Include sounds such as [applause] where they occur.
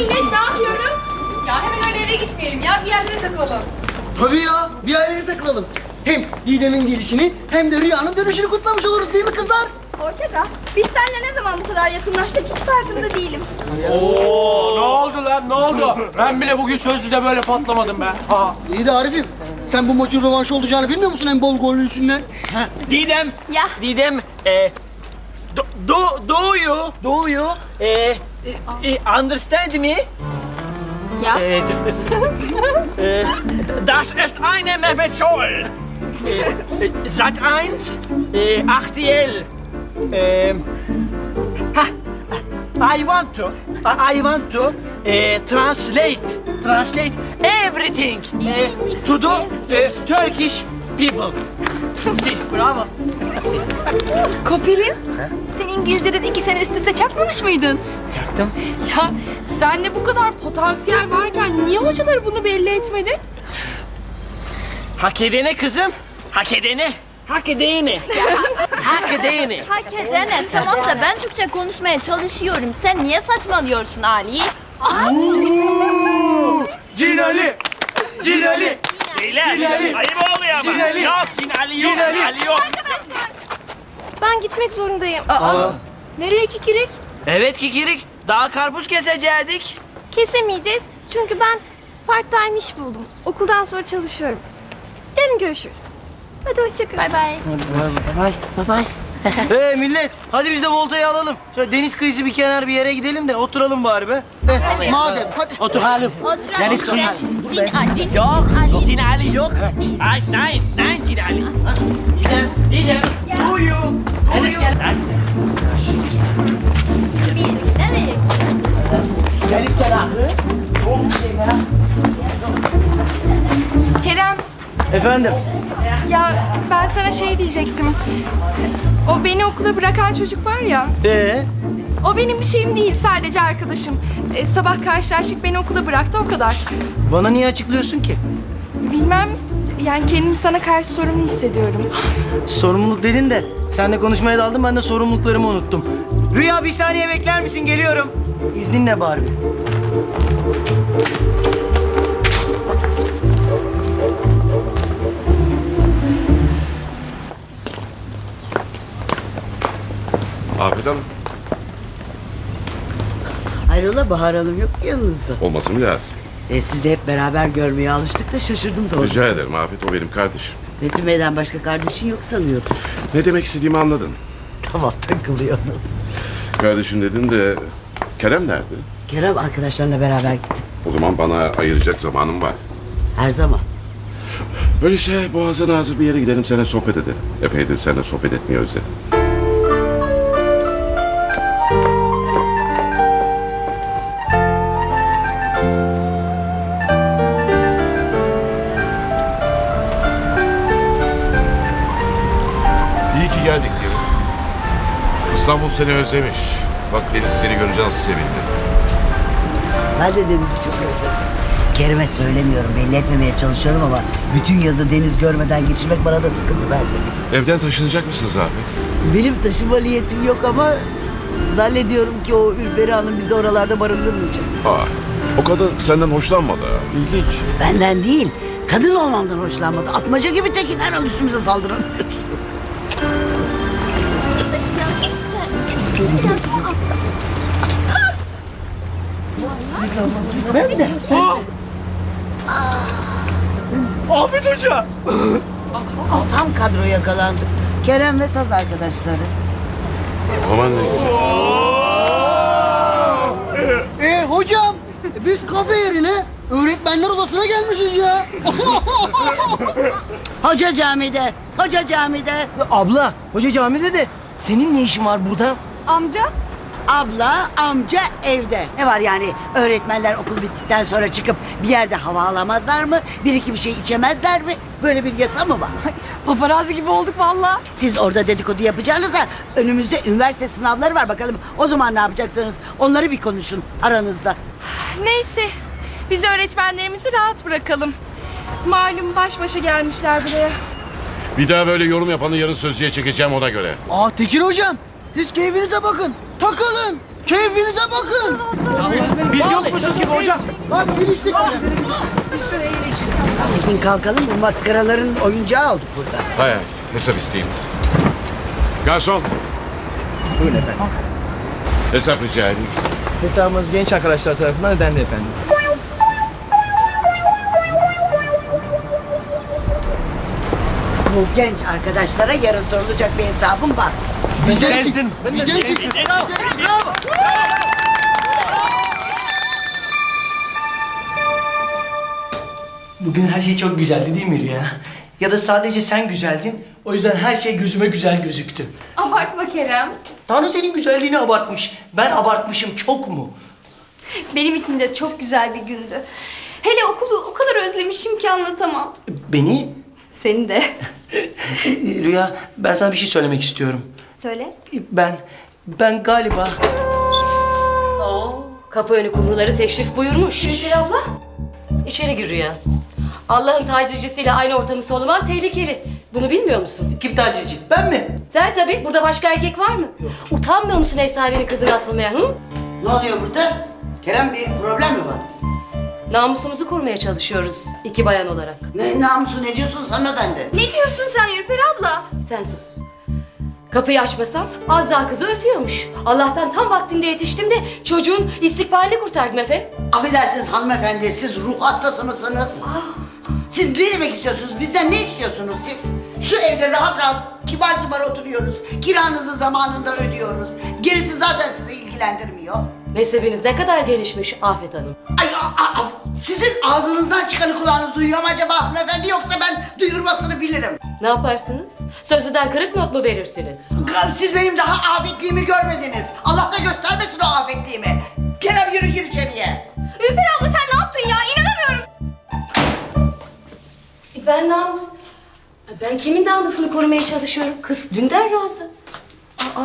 millet ne yapıyoruz? Ya hemen öyle eve gitmeyelim ya bir yerlere takılalım. Tabii ya bir aileye takılalım. Hem Didem'in gelişini hem de Rüya'nın dönüşünü kutlamış oluruz değil mi kızlar? Ortega, biz seninle ne zaman bu kadar yakınlaştık hiç farkında değilim. Oo ne oldu lan ne oldu? Ben bile bugün sözlüde böyle patlamadım ben. Ha. İyi de Arif'im sen bu maçın rövanşı olacağını bilmiyor musun hem bol gollüsünden? Didem. Ya. Didem. E, Do, do, you, do you uh, uh, understand me? Ja. Eh, [laughs] das ist eine Mehmetschol. Sat 1, 8DL. I want to, I want to translate, translate everything to the Turkish people. Si, bravo. Si. Kopil'im sen İngilizceden iki sene üst üste çakmamış mıydın? Yaktım. Ya sende bu kadar potansiyel varken niye hocaları bunu belli etmedi? Hak edene kızım. Hak edene. Hak edene. Hak edene. Hak edene tamam da ben Türkçe konuşmaya çalışıyorum. Sen niye saçmalıyorsun Ali? Cinali. Cinali. Beyler. Cinali. Ayıp oluyor ama. Cinali. Yok Cinali yok. Cinali. Cinali yok. Ben gitmek zorundayım. Aa, nereye kikirik? Evet Kikirik. Daha karpuz kesecektik. Kesemeyeceğiz çünkü ben part time iş buldum. Okuldan sonra çalışıyorum. Yarın görüşürüz. Hadi hoşça kal. Bay bay. Bay bay bay. Hey millet hadi biz de voltayı alalım. Şöyle deniz kıyısı bir kenar bir yere gidelim de oturalım bari be. Eh, madem hadi. Oturalım. Oturalım. Deniz kıyısı. Cin, a, cin, Yok. Ali. Cinali yok. Ay, nein. Nein Cinali. Ha, Didem. Didem. Uyu. Uyu. Bir? Deniz kenarı. Kerem Efendim. Ya ben sana şey diyecektim. O beni okula bırakan çocuk var ya. Ee, O benim bir şeyim değil sadece arkadaşım. Ee, sabah karşılaştık beni okula bıraktı o kadar. bana niye açıklıyorsun ki? Bilmem yani kendimi sana karşı sorumlu hissediyorum. Sorumluluk dedin de seninle konuşmaya daldım ben de sorumluluklarımı unuttum. Rüya bir saniye bekler misin? Geliyorum. İzninle Barbie. Afet Hanım. Hayrola Bahar Hanım yok mu yanınızda? Olması mı lazım? E, sizi hep beraber görmeye alıştık da şaşırdım doğrusu. Rica ederim Afet o benim kardeşim. Metin Bey'den başka kardeşin yok sanıyordum. Ne demek istediğimi anladın. Tamam takılıyorum. Kardeşim dedin de Kerem nerede? Kerem arkadaşlarla beraber gitti. O zaman bana ayıracak zamanım var. Her zaman. Öyleyse boğaza nazır bir yere gidelim seninle sohbet edelim. Epeydir seninle sohbet etmeyi özledim. İstanbul seni özlemiş. Bak Deniz seni görünce nasıl sevindi. Ben de Deniz'i çok özledim. Kerem'e söylemiyorum, belli etmemeye çalışıyorum ama bütün yazı deniz görmeden geçirmek bana da sıkıntı verdi. Evden taşınacak mısınız Ahmet? Benim taşıma niyetim yok ama zannediyorum ki o Ülberi Hanım bizi oralarda barındırmayacak. Aa, o kadın senden hoşlanmadı ha. İlginç. Benden değil, kadın olmamdan hoşlanmadı. Atmaca gibi tekin her an üstümüze saldıran. Ben de. Afet Hoca. Tam kadro yakalandı. Kerem ve Saz arkadaşları. Aman ne güzel. E hocam biz kafe yerine öğretmenler odasına gelmişiz ya. [laughs] Hoca camide, hoca camide. Abla, hoca camide de senin ne işin var burada? Amca Abla, amca evde. Ne var yani öğretmenler okul bittikten sonra çıkıp bir yerde hava alamazlar mı? Bir iki bir şey içemezler mi? Böyle bir yasa mı var? paparazzi gibi olduk valla. Siz orada dedikodu yapacağınıza önümüzde üniversite sınavları var bakalım. O zaman ne yapacaksınız? Onları bir konuşun aranızda. Neyse biz öğretmenlerimizi rahat bırakalım. Malum baş başa gelmişler buraya. Bir daha böyle yorum yapanı yarın sözlüğe çekeceğim ona göre. Aa Tekin hocam siz keyfinize bakın. Takılın. Keyfinize bakın. Biz yok Uyumuşuz gibi hocam. Bak giriştik. Bugün kalkalım bu maskaraların oyuncağı olduk burada. Hay hay hesap isteyeyim. Garson Buyurun efendim. hesap rica edeyim. Hesabımız genç arkadaşlar tarafından ödendi efendim. Bu genç arkadaşlara yarın sorulacak bir hesabım var. Eksik. Bizden eksik. Bugün her şey çok güzeldi değil mi Rüya? Ya da sadece sen güzeldin. O yüzden her şey gözüme güzel gözüktü. Abartma Kerem. Tanrı senin güzelliğini abartmış. Ben abartmışım çok mu? Benim için de çok güzel bir gündü. Hele okulu o kadar özlemişim ki anlatamam. Beni? Seni de. [laughs] Rüya ben sana bir şey söylemek istiyorum. Söyle. Ben, ben galiba... Oo, kapı önü kumruları teşrif buyurmuş. Gülper abla. İçeri gir Rüya. Allah'ın tacizcisiyle aynı ortamı soluman tehlikeli. Bunu bilmiyor musun? Kim tacizci? Ben mi? Sen tabii. Burada başka erkek var mı? Utanmıyor musun ev sahibinin kızını asılmaya? Hı? Ne oluyor burada? Kerem bir problem mi var? Namusumuzu korumaya çalışıyoruz iki bayan olarak. Ne namusu ne diyorsunuz hanımefendi? Ne diyorsun sen Ürper abla? Sen sus. Kapıyı açmasam az daha kızı öpüyormuş. Allah'tan tam vaktinde yetiştim de çocuğun istikbalini kurtardım efendim. Affedersiniz hanımefendi siz ruh hastası mısınız? Siz ne demek istiyorsunuz? Bizden ne istiyorsunuz siz? Şu evde rahat rahat kibar kibar oturuyoruz. Kiranızı zamanında ödüyoruz. Gerisi zaten sizi ilgilendirmiyor. Mezhebiniz ne kadar gelişmiş Afet Hanım. Ay, a- a- a- sizin ağzınızdan çıkanı kulağınız duyuyor mu acaba hanımefendi yoksa ben duyurmasını bilirim. Ne yaparsınız? Sözlüden kırık not mu verirsiniz? Siz benim daha afetliğimi görmediniz. Allah da göstermesin o afetliğimi. Kerem yürü gir içeriye. Ürper abla sen ne yaptın ya? İnanamıyorum. E Ben namus... Ben kimin namusunu korumaya çalışıyorum? Kız dünden razı. Aa,